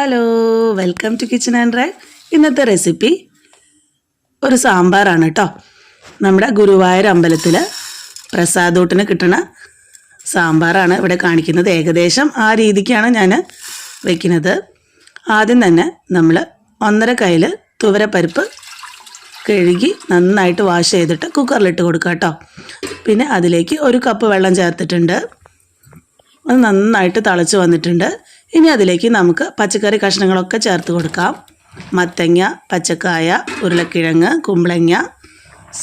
Hello welcome to kitchen and റൈ. ഇന്നത്തെ recipe ഒരു സാമ്പാറാണ് കേട്ടോ നമ്മുടെ ഗുരുവായൂർ അമ്പലത്തിൽ പ്രസാദൂട്ടിന് കിട്ടുന്ന സാമ്പാറാണ് ഇവിടെ കാണിക്കുന്നത്. ഏകദേശം ആ രീതിക്കാണ് ഞാൻ വയ്ക്കുന്നത് ആദ്യം തന്നെ നമ്മൾ ഒന്നര കയ്യിൽ തുവരപ്പരിപ്പ് കഴുകി നന്നായിട്ട് വാഷ് ചെയ്തിട്ട് കുക്കറിലിട്ട് കൊടുക്കുക കേട്ടോ പിന്നെ അതിലേക്ക് ഒരു കപ്പ് വെള്ളം ചേർത്തിട്ടുണ്ട്. അത് നന്നായിട്ട് തിളച്ച് വന്നിട്ടുണ്ട്. ഇനി അതിലേക്ക് നമുക്ക് പച്ചക്കറി കഷ്ണങ്ങളൊക്കെ ചേർത്ത് കൊടുക്കാം. മത്തങ്ങ പച്ചക്കായ ഉരുളക്കിഴങ്ങ് കുമ്പളങ്ങ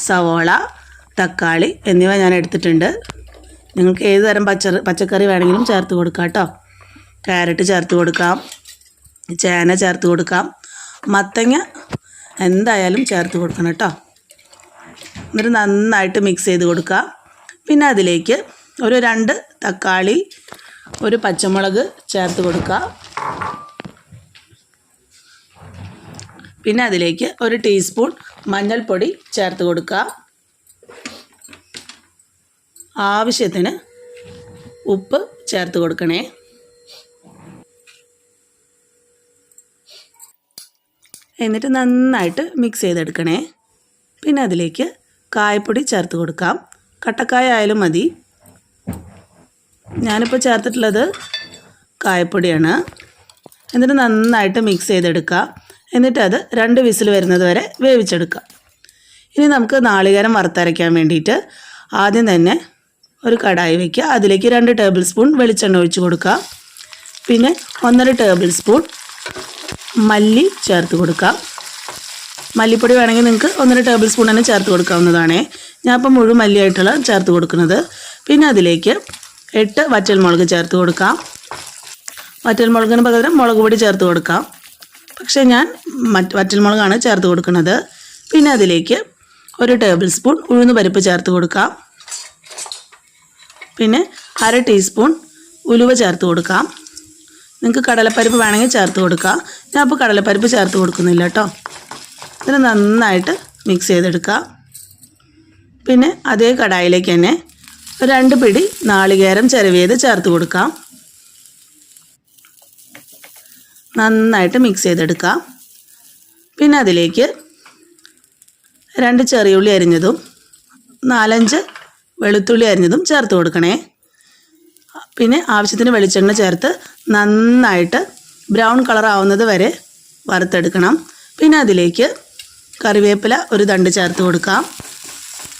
സവോള തക്കാളി എന്നിവ ഞാൻ എടുത്തിട്ടുണ്ട്. നിങ്ങൾക്ക് ഏത് തരം പച്ച പച്ചക്കറി വേണമെങ്കിലും ചേർത്ത് കൊടുക്കാം കേട്ടോ. ക്യാരറ്റ് ചേർത്ത് കൊടുക്കാം. ചേന ചേർത്ത് കൊടുക്കാം. മത്തങ്ങ എന്തായാലും ചേർത്ത് കൊടുക്കണം കേട്ടോ. എന്നിട്ട് നന്നായിട്ട് മിക്സ് ചെയ്ത് കൊടുക്കാം. പിന്നെ അതിലേക്ക് ഒരു രണ്ട് തക്കാളി ഒരു പച്ചമുളക് ചേർത്ത് കൊടുക്കുക. പിന്നെ അതിലേക്ക് ഒരു ടീസ്പൂൺ മഞ്ഞൾപ്പൊടി ചേർത്ത് കൊടുക്കുക. ആവശ്യത്തിന് ഉപ്പ് ചേർത്ത് കൊടുക്കണേ. എന്നിട്ട് നന്നായിട്ട് മിക്സ് ചെയ്തെടുക്കണേ. പിന്നെ അതിലേക്ക് കായപ്പൊടി ചേർത്ത് കൊടുക്കാം. കട്ടക്കായ ആയാലും മതി. ഞാനിപ്പോൾ ചേർത്തിട്ടുള്ളത് കായപ്പൊടിയാണ്. എന്നിട്ട് നന്നായിട്ട് മിക്സ് ചെയ്തെടുക്കുക. എന്നിട്ട് അത് രണ്ട് വിസിൽ വരുന്നത് വരെ വേവിച്ചെടുക്കുക. ഇനി നമുക്ക് നാളികേരം വറുത്തരയ്ക്കാൻ വേണ്ടിയിട്ട് ആദ്യം തന്നെ ഒരു കടായി വയ്ക്കുക അതിലേക്ക് രണ്ട് ടേബിൾ സ്പൂൺ വെളിച്ചെണ്ണ ഒഴിച്ച് കൊടുക്കുക. പിന്നെ ഒന്നര ടേബിൾ സ്പൂൺ മല്ലി ചേർത്ത് കൊടുക്കുക. മല്ലിപ്പൊടി വേണമെങ്കിൽ നിങ്ങൾക്ക് ഒന്നര ടേബിൾ സ്പൂൺ തന്നെ ചേർത്ത് കൊടുക്കാവുന്നതാണേ. ഞാൻ ഇപ്പം മുഴുവൻ മല്ലിയായിട്ടുള്ള ചേർത്ത് കൊടുക്കുന്നത്. പിന്നെ അതിലേക്ക് എട്ട് വറ്റൽമുളക് ചേർത്ത് കൊടുക്കാം. വറ്റൽമുളകിന് പകരം മുളക് പൊടി ചേർത്ത് കൊടുക്കാം. പക്ഷേ ഞാൻ മറ്റ് മുളകാണ് ചേർത്ത് കൊടുക്കുന്നത്. പിന്നെ അതിലേക്ക് ഒരു ടേബിൾ സ്പൂൺ ഉഴുന്ന് പരിപ്പ് ചേർത്ത് കൊടുക്കാം. പിന്നെ അര ടീസ്പൂൺ ഉലുവ ചേർത്ത് കൊടുക്കാം. നിങ്ങൾക്ക് കടലപ്പരിപ്പ് വേണമെങ്കിൽ ചേർത്ത് കൊടുക്കാം. ഞാൻ ഇപ്പോൾ കടലപ്പരിപ്പ് ചേർത്ത് കൊടുക്കുന്നില്ല കേട്ടോ. ഇതിന് നന്നായിട്ട് മിക്സ് ചെയ്തെടുക്കാം. പിന്നെ അതേ കടായിലേക്ക് തന്നെ രണ്ട് പിടി നാളികേരം ചിരവിയത് ചേർത്ത് കൊടുക്കാം. നന്നായിട്ട് മിക്സ് ചെയ്തെടുക്കാം. പിന്നെ അതിലേക്ക് രണ്ട് ചെറിയ ഉള്ളി അരിഞ്ഞതും നാലഞ്ച് വെളുത്തുള്ളി അരിഞ്ഞതും ചേർത്ത് കൊടുക്കണേ. പിന്നെ ആവശ്യത്തിന് വെളിച്ചെണ്ണ ചേർത്ത് നന്നായിട്ട് ബ്രൗൺ കളർ ആവുന്നത് വരെ വറുത്തെടുക്കണം. പിന്നെ അതിലേക്ക് കറിവേപ്പില ഒരു തണ്ട് ചേർത്ത് കൊടുക്കാം.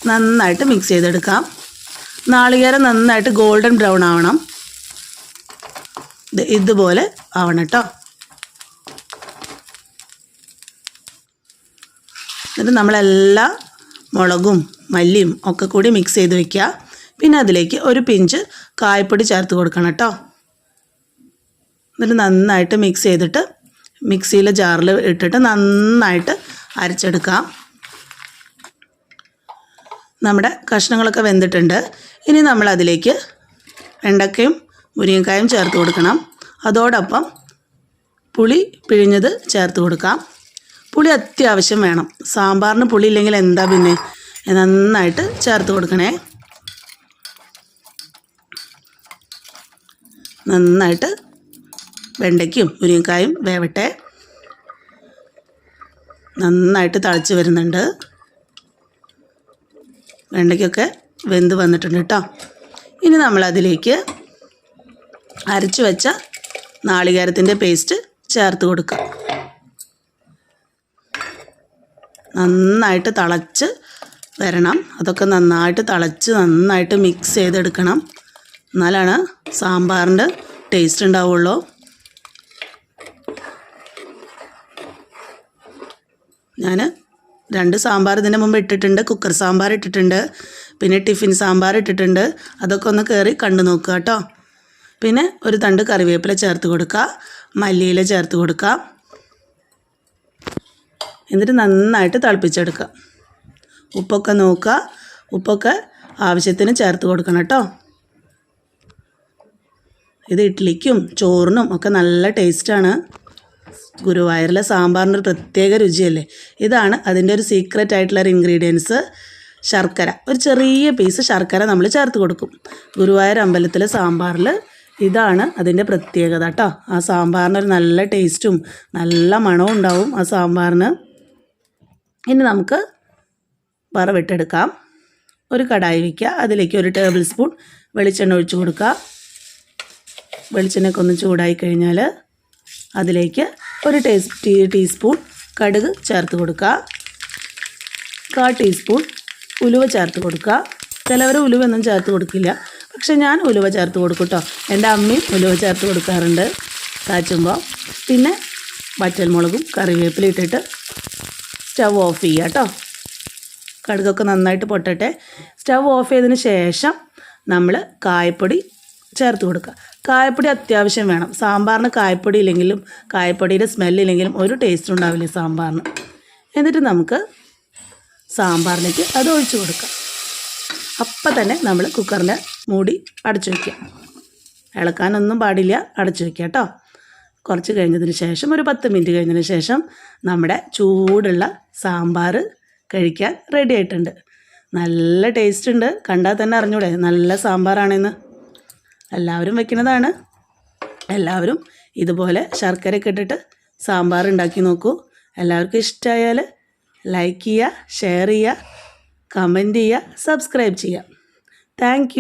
നന്നായിട്ട് മിക്സ് ചെയ്തെടുക്കാം. നാളികേരം നന്നായിട്ട് ഗോൾഡൻ ബ്രൗൺ ആവണം. ഇത് ഇതുപോലെ ആവണം കേട്ടോ എന്നിട്ട് നമ്മളെല്ലാ മുളകും മല്ലിയും ഒക്കെ കൂടി മിക്സ് ചെയ്ത് വയ്ക്കുക പിന്നെ അതിലേക്ക് ഒരു പിഞ്ച് കായപ്പൊടി ചേർത്ത് കൊടുക്കണം കേട്ടോ എന്നിട്ട് നന്നായിട്ട് മിക്സ് ചെയ്തിട്ട് മിക്സിയിലെ ജാറിൽ ഇട്ടിട്ട് നന്നായിട്ട് അരച്ചെടുക്കാം. നമ്മുടെ കഷ്ണങ്ങളൊക്കെ വെന്തിട്ടുണ്ട്. ഇനി നമ്മൾ അതിലേക്ക് വെണ്ടക്കയും മുരിങ്ങക്കായും ചേർത്ത് കൊടുക്കണം. അതോടൊപ്പം പുളി പിഴിഞ്ഞത് ചേർത്ത് കൊടുക്കാം. പുളി അത്യാവശ്യം വേണം. സാമ്പാറിന് പുളി ഇല്ലെങ്കിൽ എന്താ പിന്നെ? നന്നായിട്ട് ചേർത്ത് കൊടുക്കണേ. നന്നായിട്ട് വെണ്ടയ്ക്കും മുരിങ്ങക്കായും വേവട്ടെ. നന്നായിട്ട് തളിച്ച് വരുന്നുണ്ട്. വെണ്ടയ്ക്കൊക്കെ വെന്ത് വന്നിട്ടുണ്ട് കേട്ടോ ഇനി നമ്മളതിലേക്ക് അരച്ചു വെച്ച നാളികേരത്തിന്റെ പേസ്റ്റ് ചേർത്ത് കൊടുക്കുക നന്നായിട്ട് തിളച്ച് വരണം. അതൊക്കെ നന്നായിട്ട് തിളച്ച് നന്നായിട്ട് മിക്സ് ചെയ്തെടുക്കണം. എന്നാലാണ് സാമ്പാറിന്റെ ടേസ്റ്റ് ഉണ്ടാവുള്ളൂ. ഞാൻ രണ്ട് സാമ്പാർ ഇതിന് മുമ്പ് ഇട്ടിട്ടുണ്ട്. കുക്കർ സാമ്പാർ ഇട്ടിട്ടുണ്ട്. പിന്നെ ടിഫിൻ സാമ്പാർ ഇട്ടിട്ടുണ്ട്. അതൊക്കെ ഒന്ന് കയറി കണ്ടു നോക്കുക കേട്ടോ. പിന്നെ ഒരു തണ്ട് കറിവേപ്പില ചേർത്ത് കൊടുക്കുക. മല്ലിയില ചേർത്ത് കൊടുക്കുക. എന്നിട്ട് നന്നായിട്ട് തിളപ്പിച്ചെടുക്കുക. ഉപ്പൊക്കെ നോക്കുക. ഉപ്പൊക്കെ ആവശ്യത്തിന് ചേർത്ത് കൊടുക്കണം കേട്ടോ. ഇത് ഇഡ്ഡലിക്കും ചോറിനും ഒക്കെ നല്ല ടേസ്റ്റാണ് ഗുരുവായൂരിലെ സാമ്പാറിന്റെ ഒരു പ്രത്യേക രുചിയല്ലേ? ഇതാണ് അതിന്റെ ഒരു സീക്രട്ട് ആയിട്ടുള്ള ഒരു ഇൻഗ്രീഡിയൻസ് ശർക്കര. ഒരു ചെറിയ പീസ് ശർക്കര നമ്മൾ ചേർത്ത് കൊടുക്കും. ഗുരുവായൂർ അമ്പലത്തിലെ സാമ്പാറിൽ ഇതാണ് അതിന്റെ പ്രത്യേകത കേട്ടോ. ആ സാമ്പാറിന് ഒരു നല്ല ടേസ്റ്റും നല്ല മണവും ഉണ്ടാവും ആ സാമ്പാറിന്. ഇനി നമുക്ക് വറവിട്ടെടുക്കാം. ഒരു കടായി വയ്ക്കുക അതിലേക്ക് ഒരു ടേബിൾ സ്പൂൺ വെളിച്ചെണ്ണ ഒഴിച്ചു കൊടുക്കുക. വെളിച്ചെണ്ണയൊക്കെ ഒന്ന് ചൂടായി കഴിഞ്ഞാൽ അതിലേക്ക് ഒരു ടേസ്റ്റ് ടീസ്പൂൺ കടുക് ചേർത്ത് കൊടുക്കുക. കാ ടീസ്പൂൺ ഉലുവ ചേർത്ത് കൊടുക്കുക. ചിലവർ ഉലുവൊന്നും ചേർത്ത് കൊടുക്കില്ല. പക്ഷെ ഞാൻ ഉലുവ ചേർത്ത് കൊടുക്കും കേട്ടോ എന്റെ അമ്മയും ഉലുവ ചേർത്ത് കൊടുക്കാറുണ്ട്. കാച്ചുമ്പോൾ പിന്നെ വറ്റൽമുളകും കറിവേപ്പില ഇട്ടിട്ട് സ്റ്റവ് ഓഫ് ചെയ്യുക കേട്ടോ കടുകൊക്കെ നന്നായിട്ട് പൊട്ടട്ടെ. സ്റ്റവ് ഓഫ് ചെയ്തതിന് ശേഷം നമ്മൾ കായപ്പൊടി ചേർത്ത് കൊടുക്കുക. കായപ്പൊടി അത്യാവശ്യം വേണം. സാമ്പാറിന് കായപ്പൊടി ഇല്ലെങ്കിലും കായപ്പൊടിയുടെ സ്മെല്ലില്ലെങ്കിലും ഒരു ടേസ്റ്റ് ഉണ്ടാവില്ല സാമ്പാറിന്. എന്നിട്ട് നമുക്ക് സാമ്പാറിലേക്ക് അത് ഒഴിച്ചു കൊടുക്കാം. അപ്പം തന്നെ നമ്മൾ കുക്കറിന്റെ മൂടി അടച്ചു വയ്ക്കുക. ഇളക്കാനൊന്നും പാടില്ല അടച്ചു വയ്ക്കുക കേട്ടോ. കുറച്ച് കഴിഞ്ഞതിന് ശേഷം ഒരു പത്ത് മിനിറ്റ് കഴിഞ്ഞതിന് ശേഷം നമ്മുടെ ചൂടുള്ള സാമ്പാർ കഴിക്കാൻ റെഡി ആയിട്ടുണ്ട്. നല്ല ടേസ്റ്റ് ഉണ്ട്. കണ്ടാൽ തന്നെ അറിഞ്ഞൂടെ. നല്ല സാമ്പാറാണെന്ന് എല്ലാവരും വെക്കുന്നതാണ് എല്ലാവരും ഇതുപോലെ ശർക്കരയൊക്കെ ഇട്ടിട്ട് സാമ്പാർ ഉണ്ടാക്കി നോക്കൂ. എല്ലാവർക്കും ഇഷ്ടമായാൽ ലൈക്ക് ചെയ്യുക ഷെയർ ചെയ്യുക കമന്റ് ചെയ്യുക സബ്സ്ക്രൈബ് ചെയ്യുക. താങ്ക്